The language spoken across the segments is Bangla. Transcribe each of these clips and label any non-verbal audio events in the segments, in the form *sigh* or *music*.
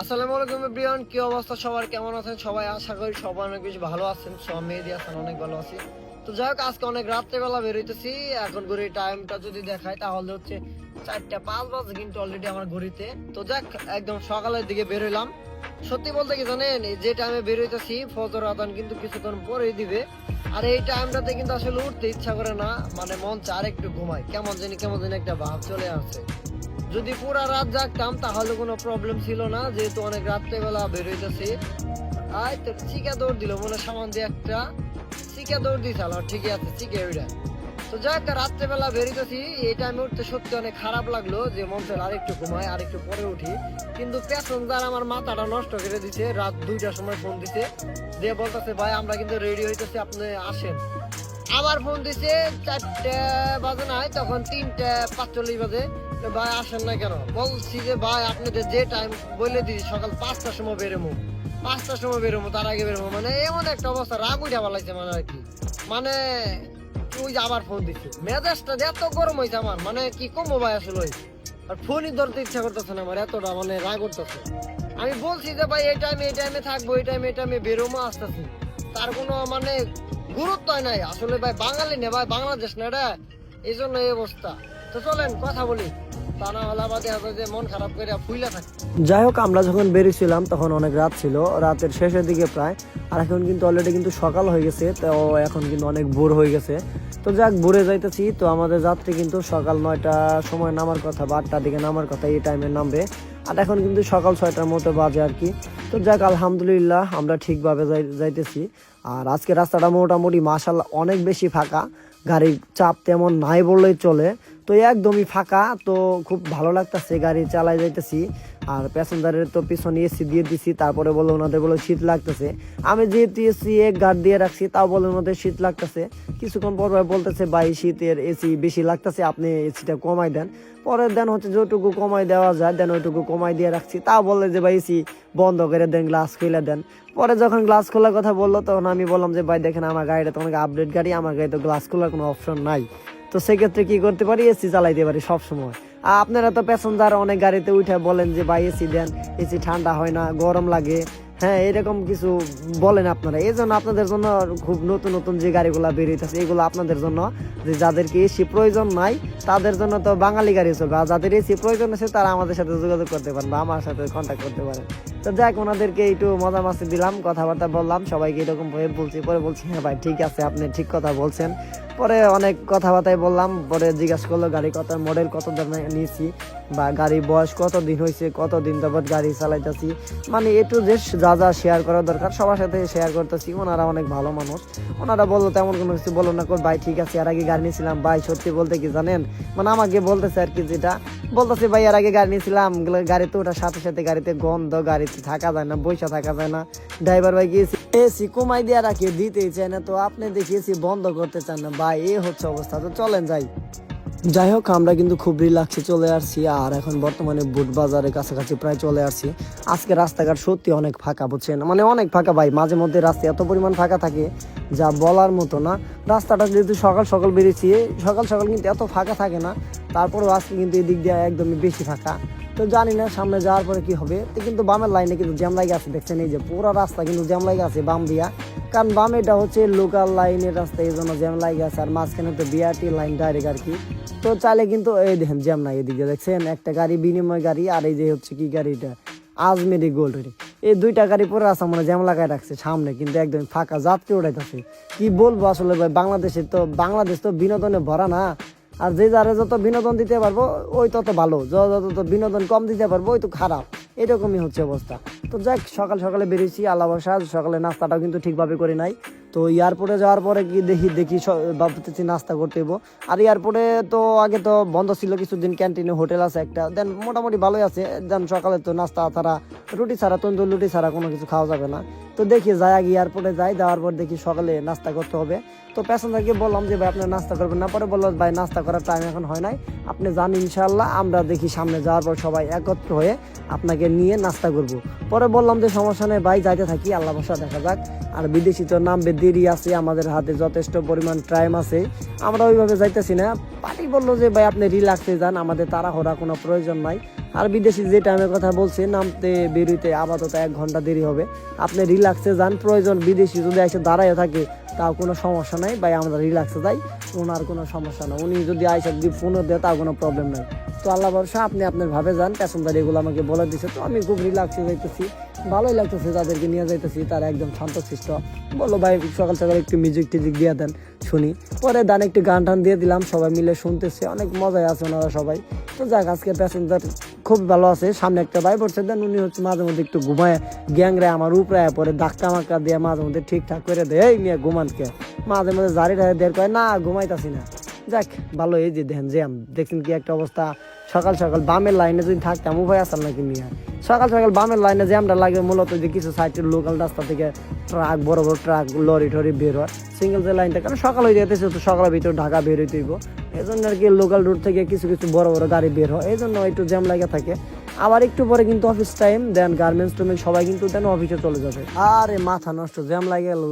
আসসালামু আলাইকুম এভরিওয়ান, কি অবস্থা? সবার কেমন আছেন? সবাই আশা করি সবাই অনেক বেশি ভালো আছেন। সব মেহেদি আছেন অনেক ভালো আছি। তো যাই হোক, আজকে অনেক রাত্রেবেলা বেরোইতেছি এখন ঘড়ি টাইমটা যদি দেখায় তাহলে হচ্ছে চারটা পাঁচ বাজে কিন্তু অলরেডি আমার ঘড়িতে। তো যাক, একদম সকালের দিকে বেরোইলাম সত্যি বলতে কি জানেন যে টাইমে বেরোইতেছি ফজর আদান কিন্তু কিছুক্ষণ পরেই দিবে। আর এই টাইমটাতে কিন্তু আসলে উঠতে ইচ্ছা করে না মানে মন চায় আরেকটু ঘুমায়। কেমন জানি কেমন জানি একটা ভাব চলে আসে যদি পুরা রাত জাগতাম, তাহলে কোনো প্রবলেম ছিল না। যেহেতু অনেক রাত্রেবেলা বেরোইতেছি আই, তো চিকা দৌড় দিল, মনে সামান দিয়ে একটা চিকা দৌড় দিয়েছে ঠিকই আছে চিকে ওইটা তো যাক রাত্রেবেলা বেরোতেছি এই টাইমে উঠতে সত্যি অনেক খারাপ লাগল যে মন আরেকটু ঘুমাই আরেকটু পরে উঠি। কিন্তু প্যাসেঞ্জার আমার মাথাটা নষ্ট করে দিছে, রাত দুইটার সময় ফোন দিছে। দিয়ে বলতেছে, ভাই, আমরা কিন্তু রেডি হইতেছি, আপনি আসেন। আবার ফোন দিছে, চারটে বাজে নাই, তখন তিনটে পাঁচচল্লিশ বাজে। ভাই আসেন না কেন? বলছি যে ভাই আপনাদের যে টাইম বলে দিই, সকাল পাঁচটার সময় বেরোবো পাঁচটার সময় বেরোবো তার আগে বেরোবো মানে এমন একটা অবস্থা, রাগ উঠা পালাইছে মানে আর কি। মানে ওই যে আবার ফোন দিচ্ছে। মেজাজটা এত গরম হয়েছে আমার মানে কি কমবো ভাই আসলে আর ফোনই ধরতে ইচ্ছা করতেছে না আমার, এতটা মানে রাগ উঠতেছে। আমি বলছি যে ভাই, এই টাইমে এই টাইমে থাকব, এই টাইমে এই টাইমে বেরোমো, আসতেছি। তার কোনো মানে গুরুত্ব নাই। আসলে ভাই বাঙালি না ভাই, বাংলাদেশ না এটা? এই জন্য এই অবস্থা। যাই হোক, আমরা যখন বেরিয়েছিলাম, তখন অনেক রাত ছিল। রাতের শেষের দিকে প্রায়। আর এখন কিন্তু অলরেডি কিন্তু সকাল হয়ে গেছে, তো এখন কিন্তু অনেক ভোর হয়ে গেছে। তো যাক, ভোরে যাইতেছি। তো আমাদের যাত্রী কিন্তু সকাল নয়টা সময় নামার কথা বা আটটার দিকে নামার কথা এই টাইমে নামবে। আর এখন কিন্তু সকাল ছয়টার মতো বাজে আর কি। তো যাক, আলহামদুলিল্লাহ, আমরা ঠিকভাবে যাই- যাইতেছি। আর আজকে রাস্তাটা মোটামুটি মাসাল অনেক বেশি ফাঁকা। গাড়ির চাপ তেমন নাই বললেই চলে। তো একদমই ফাঁকা, তো খুব ভালো লাগতেছে গাড়ি চালাই যাইতেছি। আর প্যাসেঞ্জারের তো পিছনে এসি দিয়ে দিছি, তারপরে বলে ওনাদের বলে শীত লাগতেছে। আমি যেহেতু এসি এক গার্ড দিয়ে রাখছি, তাও বলে ওনাদের শীত লাগতেছে। কিছুক্ষণ পর বলতেছে, ভাই, শীতের এসি বেশি লাগতেছে, আপনি এসিটা কমাই দেন। পরের দেন হচ্ছে যেটুকু কমাই দেওয়া যায়, দেন ওইটুকু কমাই দিয়ে রাখছি। তাও বললে যে, ভাই এসি বন্ধ করে দেন গ্লাস খুলে দেন। পরে যখন গ্লাস খোলার কথা বলল, তখন আমি বললাম যে, ভাই, দেখেন, আমার গাড়িটা তো অনেক আপডেট গাড়ি আমার গাড়ি তো গ্লাস খোলার কোনো অপশন নাই। তো সেক্ষেত্রে কি করতে পারি? এসি চালাইতে পারি সব সময় আর আপনারা তো প্যাসেঞ্জার অনেক গাড়িতে উঠে বলেন যে, ভাই এসি দেন এসি ঠান্ডা হয় না, গরম লাগে। হ্যাঁ এরকম কিছু বলেন আপনারা। এই জন্য আপনাদের জন্য খুব নতুন নতুন যে গাড়িগুলো বেরিয়েছে এগুলো আপনাদের জন্য যে যাদেরকে এসি প্রয়োজন নাই, তাদের জন্য তো বাঙালি গাড়ি চলবে আর যাদের এসি প্রয়োজন আছে, তারা আমাদের সাথে যোগাযোগ করতে পারেন বা আমার সাথে কন্ট্যাক্ট করতে পারেন। তো যাক, ওনাদেরকে একটু মজা মাস্তি দিলাম, কথাবার্তা বললাম, সবাইকে এরকম ভাবে বলছি, পরে বলছি হ্যাঁ ভাই, ঠিক আছে, আপনি ঠিক কথা বলছেন। পরে অনেক কথাবার্তাই বললাম, পরে জিজ্ঞাসা করল, গাড়ি কত মডেল কত দামে নিয়েছি বা গাড়ির বয়স কত দিন হয়েছে, কত দিন যাবত গাড়ি চালাইতেছি? মানে একটু যে যা যা শেয়ার করা দরকার, সবার সাথে শেয়ার করতেছি। ওনারা অনেক ভালো মানুষ। ওনারা বলল, তেমন কোনো কিছু বলল না কর, ভাই, ঠিক আছে, এর আগে গাড়ি নিয়েছিলাম। ভাই, সত্যি বলতে কি জানেন? মানে আমাকে বলতেছে আর কি যেটা। বলতেছে, ভাই, এর আগে গাড়ি নিয়েছিলাম গাড়িতে ওঠার সাথে সাথে গাড়িতে গন্ধ, গাড়িতে থাকা যায় না বৈশা থাকা যায় না। ড্রাইভার ভাই গিয়েছি, এসি কমাই দিয়ে রাখে, দিতেই চায় না, তো আপনি দেখিয়েছি, বন্ধ করতে চান না। ভাই এ হচ্ছে অবস্থা। তো চলেন যাই। যাই হোক, আমরা কিন্তু খুব রিল্যাক্সে চলে আসছি, আর এখন বর্তমানে বুট বাজারের কাছাকাছি প্রায় চলে আসছি। আজকে রাস্তাঘাট সত্যি অনেক ফাঁকা, বুঝছেন? মানে অনেক ফাঁকা ভাই, মাঝে মধ্যে রাস্তা এত পরিমাণ ফাঁকা থাকে, যা বলার মতো না। রাস্তাটা যেহেতু সকাল সকাল বেরিয়েছি, সকাল সকাল কিন্তু এত ফাঁকা থাকে না। তারপরেও আজকে কিন্তু এদিক দিয়ে একদমই বেশি ফাঁকা। তো জানি না সামনে যাওয়ার পরে কি হবে। তো কিন্তু বামের লাইনে কিন্তু জ্যাম লাগে আছে, দেখছেন? এই যে পুরো রাস্তা কিন্তু জ্যাম লাগে আছে বাম দিয়া। কারণ বামেটা হচ্ছে লোকাল লাইনের রাস্তা, এই জন্য জ্যাম লাগে আছে। আর মাঝখানে তো বিআরটি লাইন ডাইরেক্ট আর কি। তো চাইলে কিন্তু এই দেখেন জ্যাম নাই এদিকে দেখছেন? একটা গাড়ি, বিনিময় গাড়ি, আর এই যে হচ্ছে কি গাড়িটা আজমেরি গোল্ড এই দুইটা গাড়ি পরে আছে মানে জ্যাম লাগায় রাখছে সামনে, কিন্তু একদম ফাঁকা যাত্রী উঠাইতেছে কি বলব আসলে ভাই, বাংলাদেশে তো বাংলাদেশ তো বিনোদনে ভরা না। আর যে যারে যত বিনোদন দিতে পারব, ওই তত ভালো। যত বিনোদন কম দিতে পারব, ওই তো খারাপ। এরকমই হচ্ছে অবস্থা। তো যাক, সকাল সকালে বেরিয়েছি, আল্লাহ বর্ষা সকালে নাস্তাটাও কিন্তু ঠিকভাবে করি নাই। তো এয়ারপোর্টে যাওয়ার পরে কি দেখি দেখি ভাবতেছি নাস্তা করতে হইব। আর এয়ারপোর্টে তো আগে তো বন্ধ ছিল, কিছুদিন ক্যান্টিনে হোটেল আছে একটা। দেন মোটামুটি ভালোই আছে। দেন সকালে তো নাস্তা ছাড়া, রুটি ছাড়া, তন্দুর রুটি ছাড়া কোনো কিছু খাওয়া যাবে না। তো দেখি যাই, আগে এয়ারপোর্টে যাই, যাওয়ার পর দেখি সকালে নাস্তা করতে হবে। তো প্যাসেঞ্জারকে বললাম যে, ভাই আপনার নাস্তা করবেন না। পরে বলল, ভাই, নাস্তা করার টাইম এখন হয় নাই। আপনি যান ইনশাল্লাহ আমরা দেখি সামনে যাওয়ার পর সবাই একত্র হয়ে আপনাকে নিয়ে নাস্তা করব। পরে বললাম যে সমস্যা নেই, ভাই যাইতে থাকি, আল্লাহ বসা দেখা যাক। আর বিদেশি তো নামবে দেরি আছে, আমাদের হাতে যথেষ্ট পরিমাণ টাইম আছে। আমরা ওইভাবে যাইতেছি না। পার্টি বলল যে, ভাই, আপনি রিল্যাক্সে যান, আমাদের তাড়াহুড়া কোনো প্রয়োজন নাই। আর বিদেশি যে টাইমের কথা বলছে, নামতে বেরোইতে আপাতত এক ঘণ্টা দেরি হবে। আপনি রিল্যাক্সে যান, প্রয়োজন বিদেশি যদি এসে দাঁড়ায় থাকে তাও কোনো সমস্যা নাই, ভাই আমরা রিল্যাক্সে যাই, ওনার কোনো সমস্যা না উনি যদি আইসা যদি ফোনও দেয়, তাও কোনো প্রবলেম নাই। তো আল্লাহ ভরসা, আপনি আপনার ভাবে যান প্যাসেঞ্জার এগুলো আমাকে বলে দিছে, তো আমি খুব রিল্যাক্সে যাইতেছি। ভালোই লাগতেছে তাদেরকে নিয়ে যাইতেছি, তারা একদম শান্তশিষ্ট। বলল ভাই, সকাল সকাল একটু মিউজিক টিজিক দিয়ে দেন, শুনি। পরে দান একটু গান টান দিয়ে দিলাম, সবাই মিলে শুনতেছে, অনেক মজায় আছে ওনারা সবাই। তো যাক, আজকে প্যাসেঞ্জার খুব ভালো আছে, সামনে একটা ভাই পড়ছে দেন উনি হচ্ছে মাঝে মধ্যে একটু ঘুমায়, গ্যাংরে আমার উপরে পরে ধাক্কা মাক্কা দিয়ে মাঝে মধ্যে ঠিকঠাক করে দেয়, এই মেয়ে, ঘুমানকে। মাঝে মধ্যে জারি ঢাড়ি দেড় কয়, না, ঘুমাইতাছি না। যাক, ভালো, এই যে দেখেন জ্যাম, দেখছেন কি একটা অবস্থা। সকাল সকাল বামের লাইনে যদি থাকতাম উভয় আসার নাকি মিয়া? সকাল সকাল বামের লাইনে জ্যামটা লাগবে মূলত যে কিছু সাইডের লোকাল রাস্তা থেকে ট্রাক, বড় বড় ট্রাক, লরি টরি বের হয়। সিঙ্গেল যে লাইনটা কারণ সকাল হয়ে যেতেছে তো সকালের ভিতরে ঢাকা বের হইতে হইব এই জন্য আর কি লোকাল রুট থেকে কিছু কিছু বড় বড় গাড়ি বের হয়। এই জন্য একটু জ্যাম লাগে থাকে। আবার একটু পরে কিন্তু অফিস টাইম দেন গার্মেন্টস টুমেন্টস সবাই কিন্তু দেন অফিসে চলে যাবে। আরে মাথা নষ্ট, জ্যাম লাগে গেল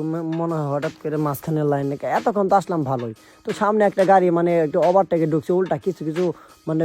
মনে হয় হঠাৎ করে মাঝখানের লাইনে এতক্ষণ তো আসলাম ভালোই। তো সামনে একটা গাড়ি মানে একটু ওভারটেকে ঢুকছে, উল্টা কিছু কিছু মানে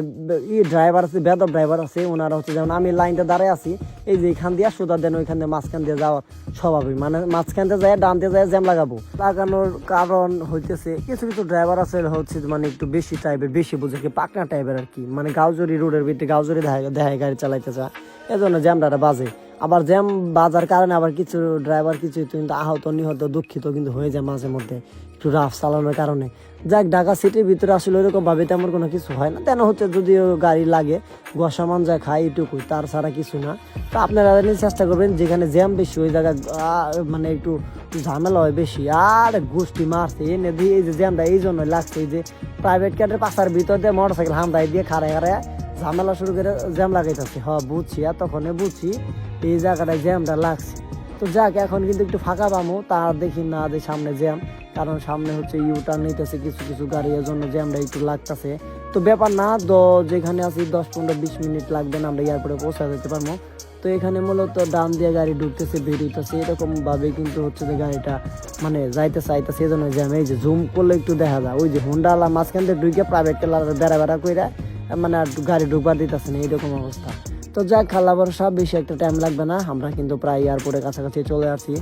ই ড্রাইভার আছে, বেদব ড্রাইভার আছে ওনারা হচ্ছে যেমন আমি লাইনটা দাঁড়ায় আছি, এই যে এখান দিয়ে সুদা দেন ওইখান দিয়ে মাঝখান দিয়ে যাওয়ার স্বভাবই। মানে মাঝখান দিয়ে যায় ডান দিয়ে যায় জ্যাম লাগাবো। লাগানোর কারণ হইতেছে, কিছু কিছু ড্রাইভার আছে হচ্ছে মানে একটু বেশি টাইপের বেশি বুঝে কি পাকনা টাইপের আর কি। মানে গাউজরি রোডের ভিতরে গাউজরি দেখা, দেখায় গাড়ি চালাইতে চায় এজন্য জ্যামটা বাজে। আবার জ্যাম বাজার কারণে আবার কিছু ড্রাইভার কিছু কিন্তু আহত, নিহত, দুঃখিত কিন্তু হয়ে যায় মাঝে মধ্যে। একটু রাফ চালানোর কারণে। যাক, ঢাকা সিটির ভিতরে আসলে ওইরকম ভাবে তেমন কোনো কিছু হয় না। তেন হচ্ছে যদিও গাড়ি লাগে গসামান যায় খায় এটুকুই তার ছাড়া কিছু না। তো আপনারা চেষ্টা করবেন, যেখানে জ্যাম বেশি, ওই জায়গায় মানে একটু ঝামেলা হয় বেশি। আর গোষ্ঠী মারছে, এনে দিয়ে এই যে জ্যামটা এই জন্য লাগছে এই যে প্রাইভেট কারের পাশার ভিতর দিয়ে মোটর সাইকেল হামদাই দিয়ে খাড়ায় খাড়ায় ঝামেলা শুরু করে জ্যাম লাগাইতেছে। হ, বুঝছি, এতক্ষণে বুঝছি এই জায়গাটায় জ্যামটা লাগছে। তো যাক, এখন কিন্তু একটু ফাঁকা পামো, তা দেখি না যে সামনে জ্যাম। কারণ সামনে হচ্ছে ইউটার্ন নিতেছে কিছু কিছু গাড়ি এর জন্য জ্যামটা একটু লাগতেছে। তো ব্যাপার না দ যেখানে আছি দশ পনেরো, বিশ মিনিট লাগবে না, আমরা এয়ারপোর্টে পৌঁছা যেতে পারব। তো এখানে মূলত ডান দিয়ে গাড়ি ঢুকতেছে বেরিয়েছে এরকম ভাবে কিন্তু হচ্ছে যে গাড়িটা মানে যাইতে চাইতেছে এই জন্য জ্যাম। এই যে জুম করলে একটু দেখা যায়। ওই যে হুন্ডা আলা মাঝখান থেকে ঢুকে প্রাইভেট টেলার বেড়া বেড়া করে মানে আর গাড়ি ঢুকবার দিতেছে না, এইরকম অবস্থা। তো যাক খালা ভরসা, বেশি একটা টাইম লাগবে না। আমরা কিন্তু প্রায় এয়ারপোর্টের কাছাকাছি চলে আসি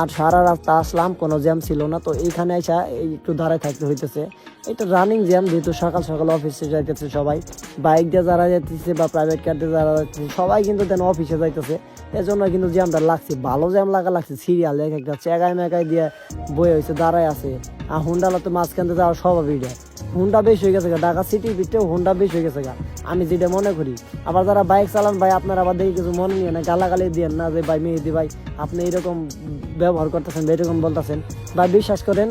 আর সারা রাস্তা আসলাম, কোনো জ্যাম ছিল না। তো এইখানে এসে একটু দাঁড়ায় থাকতে হইতেছে। এটা রানিং জ্যাম যেহেতু সকাল সকাল অফিসে যাইতেছে সবাই। বাইক দিয়ে যারা যাইতেছে বা প্রাইভেট কার দিয়ে যারা যাইতেছে, সবাই কিন্তু তেন অফিসে যাইতেছে। এজন্য কিন্তু জ্যামটা লাগছে, ভালো জ্যাম লাগা লাগছে। সিরিয়াল এক একটা চেগায় মেগায় দিয়ে বয়ে হয়েছে দাঁড়ায় আছে। আর হুন্ডালা তো মাঝখান দিয়ে যাওয়ার স্বভাবই দেয় হুন্ডা বেশ হয়ে গেছে গা ঢাকা সিটির ভিতরেও হুন্ডা বেশ হয়ে গেছে গা। আমি যেটা মনে করি, আবার যারা বাইক চালান, ভাই, আপনারা আবার দেখি কিছু মনে নিয়ে না, গালাগালি দিয়ে না যে, ভাই, মেহেদি ভাই, আপনি এরকম ব্যবহার করতেছেন বা এরকম বলতেছেন। বা বিশ্বাস করেন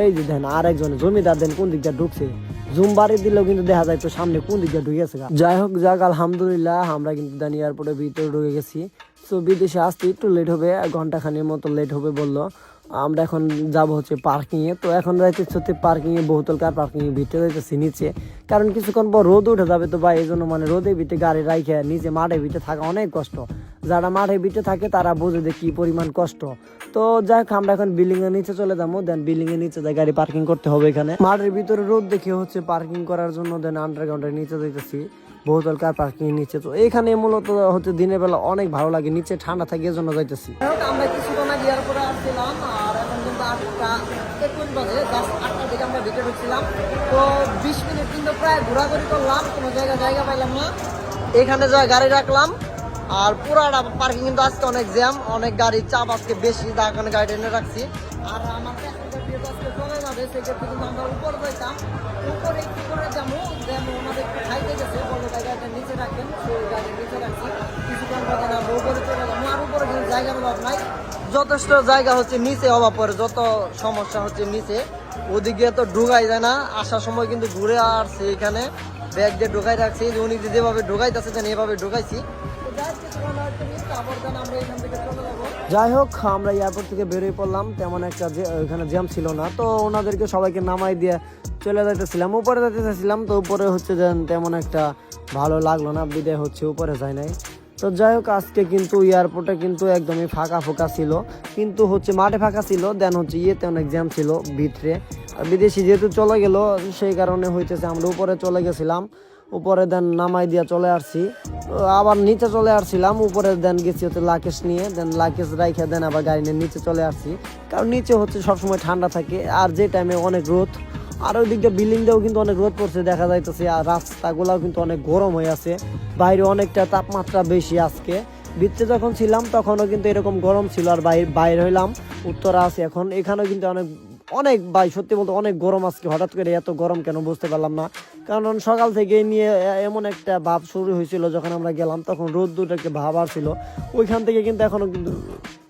এই যে দেন আর জমিদার দেন, কোন দিকটা ঢুকছে। জুম বাড়ি দিলেও কিন্তু দেখা যায় তো সামনে কোন দিকটা ঢুকে গেছে যাই হোক, যাক, আলহামদুলিল্লাহ, আমরা কিন্তু দানি এয়ারপোর্টের ভিতরে ঢুকে গেছি। তো বিদেশে আসতে একটু লেট হবে ঘণ্টা খানির মতো লেট হবে বলল। আমরা এখন যাব হচ্ছে পার্কিং এ। তো এখন যাইতে হচ্ছে পার্কিং এ, বহুতল কার পার্কিং এর ভিতরে যাইতেছি নিচে। কারণ কিছুক্ষণ পর রোদ উঠে যাবে তো ভাই এই জন্য মানে রোদে ভিতরে গাড়ি রাইখে নিচে মাঠে ভিতরে থাকা অনেক কষ্ট। যারা মাঠে ভিতরে থাকে তারা বোঝে যে কি পরিমাণ কষ্ট। তো যাই হোক আমরা এখন বিল্ডিং এর নিচে চলে যাব দেন বিল্ডিং এর নিচে যাই গাড়ি পার্কিং করতে হবে এখানে। মাঠের ভিতরে রোদ দেখে হচ্ছে পার্কিং করার জন্য দেন আন্ডারগ্রাউন্ডের নিচে যাইতেছি। বহুতল কার পার্কিং নিচে তো এখানে মূলত হচ্ছে দিনের বেলা অনেক ভালো লাগে, নিচে ঠান্ডা থাকে এর জন্য যাইতেছি আমরা কিছুক্ষণ আগে এয়ারপোর্টে আসছিলাম, আর এখন কিন্তু আটটা একুশ বাজে, জাস্ট আটটার দিকে আমরা ভিতরে ঢুকছিলাম। তো বিশ মিনিট কিন্তু প্রায় ঘোরাঘুরি করলাম, কোনো জায়গা জায়গা পাইলাম না। এখানে যা গাড়ি রাখলাম, আর পুরাটা পার্কিং কিন্তু আজকে অনেক জ্যাম অনেক গাড়ির চাপ আজকে বেশি কারণে গাড়ি এনে রাখছি। আর আমার আমরা উপরে যাইতাম উপরে করে যাব যেন ওনাদের খাইতে গেছে নিচে রাখেন, সেই গাড়ি নিচে কিছুক্ষণ পরে আমরা উপরে চলে আর উপরে কিন্তু জায়গার অভাব নাই। যথেষ্ট জায়গা হচ্ছে নিচে অভাব পরে যত সমস্যা হচ্ছে নিচে। ওদিকে তো ঢুকাই যায় না, আসার সময় কিন্তু ঘুরে আসছে এখানে। ব্যাগ দিয়ে ঢুকাই রাখছি উনি যেভাবে ঢুকাইতেছে, যেন এভাবে ঢুকাইছি। যাই হোক, আমরা এয়ারপোর্ট থেকে বেরিয়ে পড়লাম। তেমন একটা যে ওইখানে জ্যাম ছিল না। তো ওনাদেরকে সবাইকে নামাই দিয়ে চলে যাইতেছিলাম। উপরে যাইতে চাইছিলাম তো উপরে হচ্ছে যে তেমন একটা ভালো লাগল না। বিদায় হচ্ছে, উপরে যায় নাই। তো যাই হোক, আজকে কিন্তু এয়ারপোর্টে কিন্তু একদমই ফাঁকা ফাঁকা ছিল। কিন্তু হচ্ছে মাঠে ফাঁকা ছিল, দেন হচ্ছে ইয়েতে অনেক জ্যাম ছিল ভিতরে। বিদেশি যেহেতু চলে গেল, সেই কারণে হইতেছে আমরা উপরে চলে গেছিলাম। উপরে দেন নামাই দিয়া চলে আসছি। আবার নিচে চলে আসছিলাম, উপরে দেন গেছি হচ্ছে লাকেশ নিয়ে। দেন লাকেশ রাইখে দেন আবার গাড়ি নিয়ে নিচে চলে আসছি। কারণ নিচে হচ্ছে সবসময় ঠান্ডা থাকে, আর যে টাইমে অনেক রোদ, আর ওই দিকটা বিল্ডিং দিয়েও কিন্তু অনেক রোদ পড়ছে, দেখা যাইতেছে, আর রাস্তাগুলাও কিন্তু অনেক গরম হয়ে আছে। বাইরে অনেকটা তাপমাত্রা বেশি আজকে। ভিতরে যখন ছিলাম, তখনও কিন্তু এরকম গরম ছিল, আর বাইরে বাইরে হইলাম, উত্তরা আছে এখন। এখানেও কিন্তু অনেক অনেক ভাই, সত্যি বলতে অনেক গরম আজকে, হঠাৎ করে এত গরম কেন বুঝতে পারলাম না। কারণ সকাল থেকে নিয়ে এমন একটা ভাব শুরু হয়েছিল, যখন আমরা গেলাম, তখন রোদ দুটো একটা ভাব আসছিল। ওইখান থেকে কিন্তু এখনও কিন্তু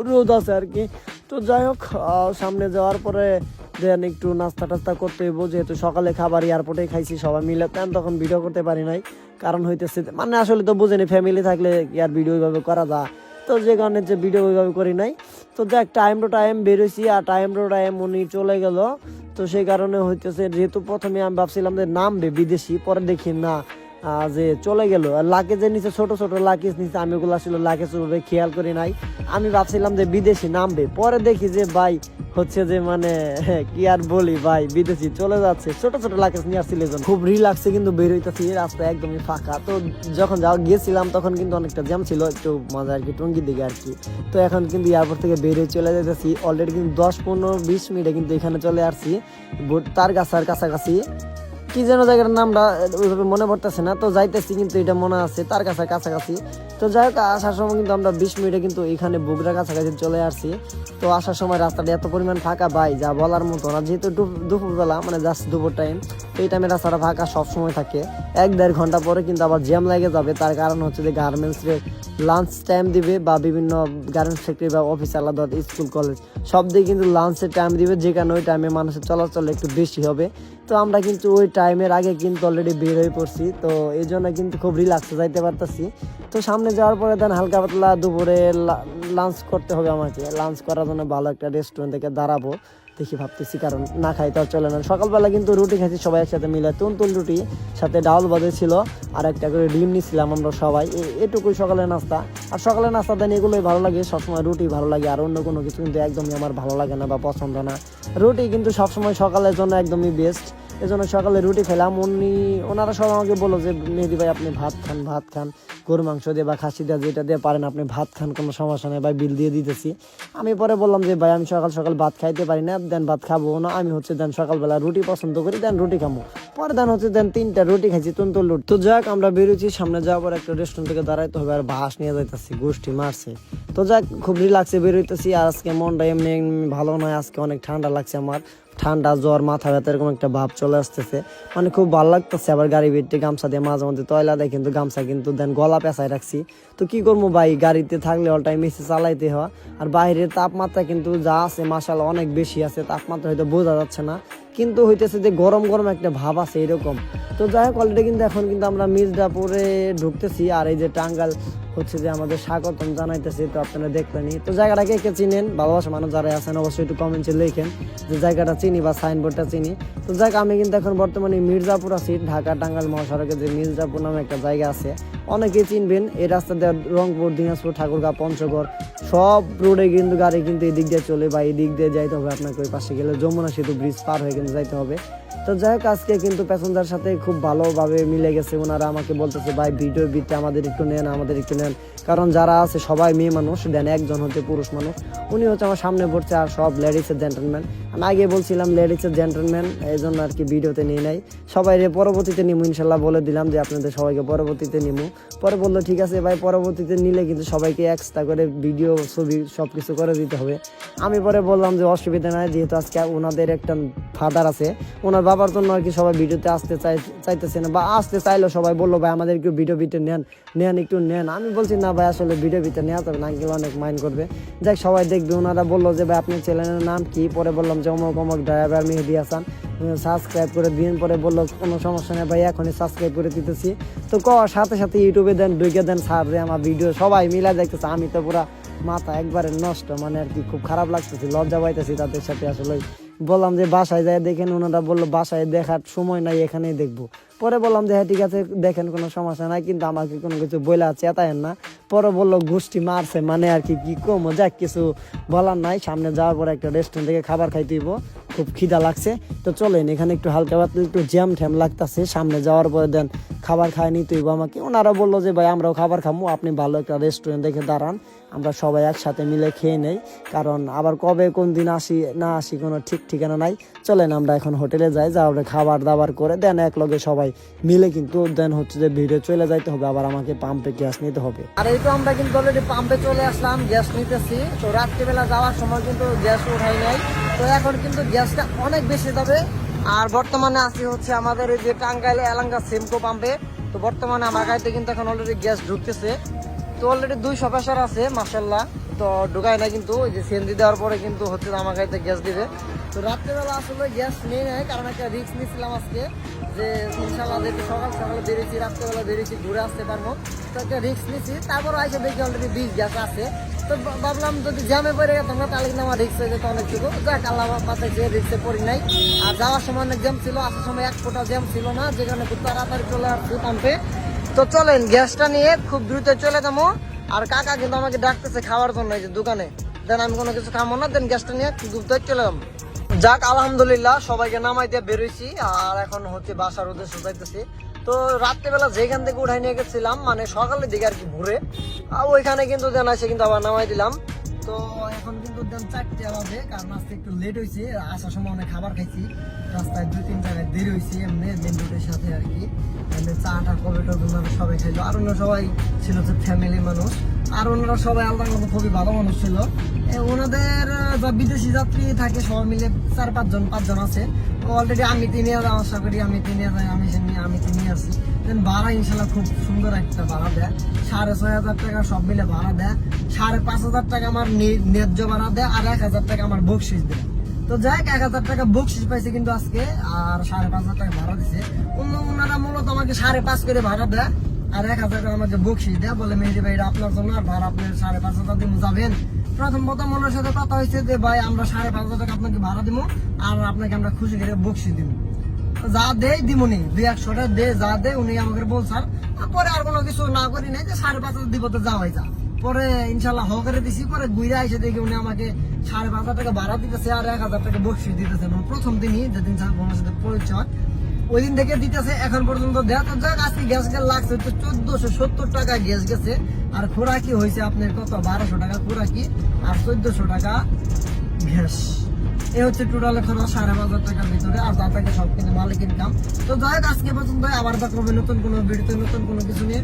রোদ আছে আর কি। তো যাই হোক সামনে যাওয়ার পরে দেন একটু নাস্তা টাস্তা করতে হইব, যেহেতু সকালে খাবার এয়ারপোর্টে খাইছি, সবাই মিলে তেন তখন ভিডিও করতে পারি নাই। কারণ হইতেছে মানে আসলে তো বুঝেনি ফ্যামিলি থাকলে আর ভিডিও ওইভাবে করা যায়? তো যে কারণে যে ভিডিও ওইভাবে করি নাই। তো দেখ টাইম টু টাইম বেরোইছি আর টাইম টু টাইম উনি চলে গেল। তো সেই কারণে হইতেছে, যেহেতু প্রথমে আমি ভাবছিলাম যে নামবে বিদেশি, পরে দেখি না। যে চলে গেল। আর লাকেজের নিচে ছোট ছোট লাকেজ নিচে আমি ওগুলো আসলে লাকেজ ওভাবে খেয়াল করি নাই। আমি ভাবছিলাম যে বিদেশি নামবে। পরে দেখি যে ভাই হচ্ছে যে মানে *laughs* কি আর বলি ভাই, বিদেশি চলে যাচ্ছে। ছোট ছোট লাকেজ নিয়ে আসছিল। খুব রিল্যাক্সে কিন্তু বের হইতেছি রাস্তা একদমই ফাঁকা। তো যখন যাওয়া গিয়েছিলাম তখন কিন্তু অনেকটা জ্যাম ছিল, একটু মজা আর কি, টঙ্গির দিকে আর কি। তো এখন কিন্তু এয়ারপোর্ট থেকে বের হয়ে চলে যেতেছি অলরেডি কিন্তু দশ, পনেরো, বিশ মিনিটে কিন্তু এখানে চলে আসছি। তার কাছার কাছাকাছি কি যেন জায়গার নামটা ওইভাবে মনে পড়তেছে না। তো যাইতেছি কিন্তু এটা মনে আছে তার কাছে কাছাকাছি। তো যাই হোক, আসার সময় কিন্তু আমরা বিশ মিনিটে কিন্তু এখানে বুগরা কাছাকাছি চলে আসছি। তো আসার সময় রাস্তাটা এত পরিমাণ ফাঁকা, ভাই, যা বলার মতো না। যেহেতু দুপুরবেলা মানে জাস্ট দুপুর টাইম এই টাইমে রাস্তাটা ফাঁকা সব সময় থাকে। এক দেড় ঘণ্টা পরে কিন্তু আবার জ্যাম লেগে যাবে। তার কারণ হচ্ছে যে গার্মেন্টসে লাঞ্চ টাইম দিবে বা বিভিন্ন গার্মেন্টস ফ্যাক্টরি বা অফিস আলাদা স্কুল কলেজ সব দিকে কিন্তু লাঞ্চের টাইম দিবে যে কারণে ওই টাইমে মানুষের চলাচল একটু বেশি হবে। তো আমরা কিন্তু ওই টাইমের আগে কিন্তু অলরেডি বের হয়ে পড়ছি। তো এই জন্য কিন্তু খুব রিল্যাক্সে যাইতে পারতেছি। তো সামনে যাওয়ার পরে দেন হালকা পাতলা দুপুরে লাঞ্চ করতে হবে আমাকে। লাঞ্চ করার জন্য ভালো একটা রেস্টুরেন্ট থেকে দাঁড়াবো। দেখি ভাবতেছি, কারণ না খাই তো চলে না। সকালবেলা কিন্তু রুটি খাইছি, সবাই একসাথে মিলে। তুনতুল রুটি, সাথে ডাউল বাজে ছিল আর একটা করে ডিম নিছিলাম আমরা সবাই। এটুকুই সকালের নাস্তা। আর সকালের নাস্তা দেন এগুলোই ভালো লাগে, সবসময় রুটি ভালো লাগে, আর অন্য কোনো কিছু কিন্তু একদমই আমার ভালো লাগে না বা পছন্দ না। রুটি কিন্তু সবসময় সকালের জন্য একদমই বেস্ট এজন্য সকালে রুটি খেলাম। উনি, ওনারা সব আমাকে বলল যে, মেহেদি ভাই, আপনি ভাত খান ভাত খান। গরু মাংস দিয়ে বা খাসি দিয়ে, যেটা দিয়ে পারেন, আপনি ভাত খান, কোনো সমস্যা নেই ভাই, বিল দিয়ে দিতেছি। আমি পরে বললাম যে, ভাই, আমি সকাল সকাল ভাত খাইতে পারি না, দেন ভাত খাব না। আমি হচ্ছে দেন সকালবেলা রুটি পছন্দ করি, দেন রুটি খাব পরে দেন হচ্ছে দেন তিনটা রুটি খাইছি তুনতুল রুটি তো যাক, আমরা বেরোচ্ছি, সামনে যাওয়ার পর একটা রেস্টুরেন্ট থেকে দাঁড়াইতে হবে আর বাস নিয়ে যাইতেছি, গোষ্ঠী মারছে। তো যাক, খুব রিল্যাক্সে বেরোইতেছি আর আজকে মনটা এমনি ভালো নয়, আজকে অনেক ঠান্ডা লাগছে আমার। ঠান্ডা, জ্বর, মাথা ব্যথা, এরকম একটা ভাব চলে আসতেছে। মানে খুব ভালো লাগতেছে আবার গাড়ি বেটে গামছা দিয়ে মাঝে মধ্যে তয়লা দেয়, কিন্তু গামছা কিন্তু দেন গলা পেঁচায় রাখছি। তো কি করব ভাই, গাড়িতে থাকলে অল টাইম এসে চালাইতে হয়। আর বাইরের তাপমাত্রা কিন্তু যা আছে মাসাল অনেক বেশি আছে, তাপমাত্রা হয়তো বোঝা যাচ্ছে না। কিন্তু হইতেছে যে গরম গরম একটা ভাব আছে এরকম। তো যাই হোক অলরেডি কিন্তু এখন কিন্তু আমরা মির্জাপুরে ঢুকতেছি আর এই যে টাঙ্গাল হচ্ছে যে আমাদের স্বাগতম জানাইতেছি, তো আপনারা দেখলেনি তো জায়গাটা কে কে চিনেন? ভালোবাসা মানুষ যারা আছেন, অবশ্যই একটু কমেন্টে লেখেন যে জায়গাটা চিনি বা সাইনবোর্ডটা চিনি। তো যাক আমি কিন্তু এখন বর্তমানে মির্জাপুর আছি, ঢাকা টাঙ্গাল মহাসড়কে যে মির্জাপুর নামে একটা জায়গা আছে। অনেকেই চিনবেন, এই রাস্তা দিয়ে রংপুর, দিনাজপুর, ঠাকুরগাঁ, পঞ্চগড়, সব রোডে কিন্তু গাড়ি কিন্তু এই দিক দিয়ে চলে বা এই দিক দিয়ে যাইতে হবে। আপনাকে ওই পাশে গেলে যমুনা সেতু ব্রিজ পার হয়ে কিন্তু যাইতে হবে। তো যাই হোক, আজকে কিন্তু প্যাসেঞ্জার সাথে খুব ভালোভাবে মিলে গেছে। ওনারা আমাকে বলতেছে, ভাই ভিডিও বিতে আমাদের একটু নেন, আমাদের একটু নেন। কারণ যারা আছে, সবাই মেয়ে মানুষ, দেন একজন হচ্ছে পুরুষ মানুষ। উনি হচ্ছে আমার সামনে পড়ছে আর সব লেডিসের জেন্টলম্যান আমি আগে বলছিলাম লেডিসের জেন্টলম্যান এই জন্য আর কি ভিডিওতে নিয়ে নাই। সবাই পরবর্তীতে নিমু, ইনশাল্লাহ বলে দিলাম যে আপনাদের সবাইকে পরবর্তীতে নিমু। পরে বলল, ঠিক আছে ভাই, পরবর্তীতে নিলে কিন্তু সবাইকে এক্সট্রা করে ভিডিও ছবি সব কিছু করে দিতে হবে। আমি পরে বললাম যে অসুবিধা নাই, যেহেতু আজকে ওনাদের একটা ফাদার আছে। ওনার বাবার জন্য আর কি সবাই ভিডিওতে আসতে চাই, চাইতেছে না, বা আসতে চাইলো সবাই, বলল, ভাই, আমাদের একটু ভিডিও ভিডিও নেন নেন, একটু নেন। আমি বলছি, না ভাই, আসলে ভিডিও ভিডিও নেওয়া যাবে না, আঙ্কেল অনেক মাইন্ড করবে। যাক, সবাই দেখবে ওনারা বলল যে, ভাই, আপনার চ্যানেলের নাম কি? পরে বললাম অমক ড্রাইভার মেহেদি হাসান। সাবস্ক্রাইব করে দিন, পরে বলল, কোনো সমস্যা নেই ভাই এখনই সাবস্ক্রাইব করে দিতেছি। তো ক, সাথে সাথে ইউটিউবে দেন ঢুকে দেন সার যে আমার ভিডিও সবাই মিলা দেখতেছে, আমি তো পুরা মাথা একবারে নষ্ট। মানে আর কি, খুব খারাপ লাগতেছে, লজ্জা পাইতেছি তাদের সাথে আসলে। বললাম যে বাসায় যায় দেখেন ওনারা বলল, বাসায় দেখার সময় নাই, এখানেই দেখব। পরে বললাম যে হ্যাঁ ঠিক আছে, দেখেন, কোনো সমস্যা নাই, কিন্তু আমাকে কোনো কিছু বইলা চেতায়েন না। পরে বলল, গোষ্ঠী মারছে মানে আর কি কি কম? যাক, কিছু বলার নাই, সামনে যাওয়ার পরে একটা রেস্টুরেন্ট থেকে খাবার খাইতে হইব। খুব খিদা লাগছে। তো চলেন, এখানে একটু হালকা পাতলা একটু জ্যাম ঠ্যাম লাগতেছে। সামনে যাওয়ার পরে দেন, খাবার খায় নিতে হইব আমাকে। ওনারা বলল যে, ভাই, আমরাও খাবার খাব আপনি ভালো একটা রেস্টুরেন্ট দেখে দাঁড়ান। আমরা সবাই একসাথে মিলে খেয়ে নেই। কারণ আবার কবে, কোন দিন আসি, না আসি কোনো ঠিক ঠিকানা নাই। চলেন, আমরা এখন হোটেলে যাই যাওয়ার খাবার দাবার করে। দেন, এক লগে সবাই মিলে কিন্তু দেন হচ্ছে যে ভিড়ে চলে যাইতে হবে। আবার আমাকে পাম্পে গ্যাস নিতে হবে। আর এই তো আমরা কিন্তু অলরেডি পাম্পে চলে আসলাম গ্যাস নিতেছি। তো রাত্রিবেলা যাওয়ার সময় কিন্তু গ্যাস উঠাই নাই। তো এখন কিন্তু গ্যাসটা অনেক বেশি যাবে আর বর্তমানে আছি হচ্ছে আমাদের এই যে টাঙ্গাইলে এলাঙ্গা সেমকো পাম্পে। তো বর্তমানে আমার গাড়িতে কিন্তু এখন অলরেডি গ্যাস ঢুকতেছে। তো অলরেডি দুই প্রেশার আছে মাসাল্লাহ তো ঢুকায় না কিন্তু, ওই যে সিএনজি দেওয়ার পরে কিন্তু হচ্ছে আমার গাড়িতে গ্যাস দিবে। তো রাত্রেবেলা আসলে গ্যাস নিয়ে নেয় কারণ একটা রিক্স নিয়েছিলাম আজকে। যে ইনশাল্লাহ যেহেতু সকাল সকালে বেরিয়েছি, রাত্রেবেলা বেরিয়েছি, ঘুরে আসতে পারব। তো একটা রিস্ক নিয়েছি তারপর আইসে দেখি অলরেডি বিষ গ্যাস আছে। তো ভাবলাম যদি জ্যামে পড়ে গেতাম না তাহলে কিন্তু আমার রিক্স হয়ে যেত অনেকটুকু যাক আল্লাহ বাঁচাইছে রিক্সে পড়ি নাই। আর যাওয়ার সময় অনেক জ্যাম ছিল, আসার সময় এক ফোটা জ্যাম ছিল না যেখানে খুব তাড়াতাড়ি চলে আসছি পাম্পে তো চলেন গ্যাসটা নিয়ে খুব দ্রুত চলে যাব। আর কাকা কিন্তু আমাকে ডাকতেছে খাওয়ার জন্য এই যে দোকানে। দেন আমি কোনো কিছু খাব না, দেন গ্যাসটা নিয়ে খুব দ্রুত চলে যাব। যাক, আলহামদুলিল্লাহ, সবাইকে নামাই দিয়ে বেরোইছি। আর এখন হচ্ছে বাসার উদ্দেশ্যে যাইতেছি। তো রাত্রেবেলা যেখান থেকে উঠাই নিয়ে গেছিলাম মানে সকালের দিকে আর কি ঘুরে আর ওইখানে কিন্তু দেন আছে কিন্তু আবার নামাই দিলাম। তো এখন কিন্তু দেন চারটে বাজে, কারণ আজকে একটু লেট হয়েছে আসার সময় অনেক খাবার খাইছি। রাস্তায় দুই, তিন জায়গায় দেরি হয়েছে এমনি মেন রোডের সাথে আর কি। এমনি চাটা কবে টবে সবাই খাইলো। আর অন্য সবাই ছিল হচ্ছে ফ্যামিলি মানুষ। আর ওনারা সবাই আলাদা আলাদা খুবই ভালো মানুষ ছিল। ওনাদের যা বিদেশি যাত্রী থাকে সবাই মিলে চার পাঁচজন পাঁচজন আছে। অলরেডি আমি তিনে আশা করি আমি তিনে আমি আমি তিনে আছি। দেন ভাড়া ইনশাল্লাহ খুব সুন্দর একটা ভাড়া দেয়। সাড়ে ছয় হাজার টাকা সব মিলে ভাড়া দেয়। সাড়ে পাঁচ হাজার টাকা আমার ন্যায্য ভাড়া দেয় আর এক হাজার টাকা আমার বকশিস দেয়। তো যাই এক হাজার টাকা বকশিস পাইছে কিন্তু আজকে, আর সাড়ে পাঁচ হাজার টাকা ভাড়া দিছে। অন্য ওনারা মূলত আমাকে সাড়ে পাঁচ করে ভাড়া দেয়। আর এক হাজার টাকা আমাকে বকশিস দেয় বলে মেহেদি ভাই আপনার জন্য আর ভাড়া আপনি সাড়ে পাঁচ হাজার দিন যাবেন? প্রথম প্রথম ওনার সাথে কথা হয়েছে যে, ভাই, আমরা সাড়ে পাঁচ হাজার টাকা আপনাকে ভাড়া দিব আর আপনাকে আমরা খুশি করে বকশিস দিব যা দেয় দিমুনি, দুই একশোটা দে যা দে উনি আমাকে বলছার আর পরে আর কোনো কিছু না করি নাই যে, সাড়ে পাঁচ হাজার দিব তো যাওয়াই যা। পরে ইনশাল্লাহ হ করে দিছি, পরে ঘুরে এসে দেখি উনি আমাকে সাড়ে পাঁচ হাজার টাকা ভাড়া দিতেছে আর এক হাজার টাকা বকশিস দিতেছে। প্রথম দিনই যেদিন ওনার সাথে পরিচয় ওই দিন থেকে দিতেছে, এখন পর্যন্ত তো যাক, আজকে গ্যাস গ্যাস লাগছে তো চোদ্দশো সত্তর টাকা গ্যাস গেছে। আর খোরাকি হয়েছে আপনার কত? বারোশো টাকা খোরাকি আর চোদ্দশো টাকা গ্যাস। এ হচ্ছে টোটাল খরচ, সাড়ে পাঁচ হাজার টাকার ভিতরে, আর তার থেকে সব কিন্তু মালিক ইনকাম তো যাই হোক, আজকে পর্যন্ত আবার দেখা নতুন কোনো ভিডিওতে নতুন কোনো কিছু নিয়ে।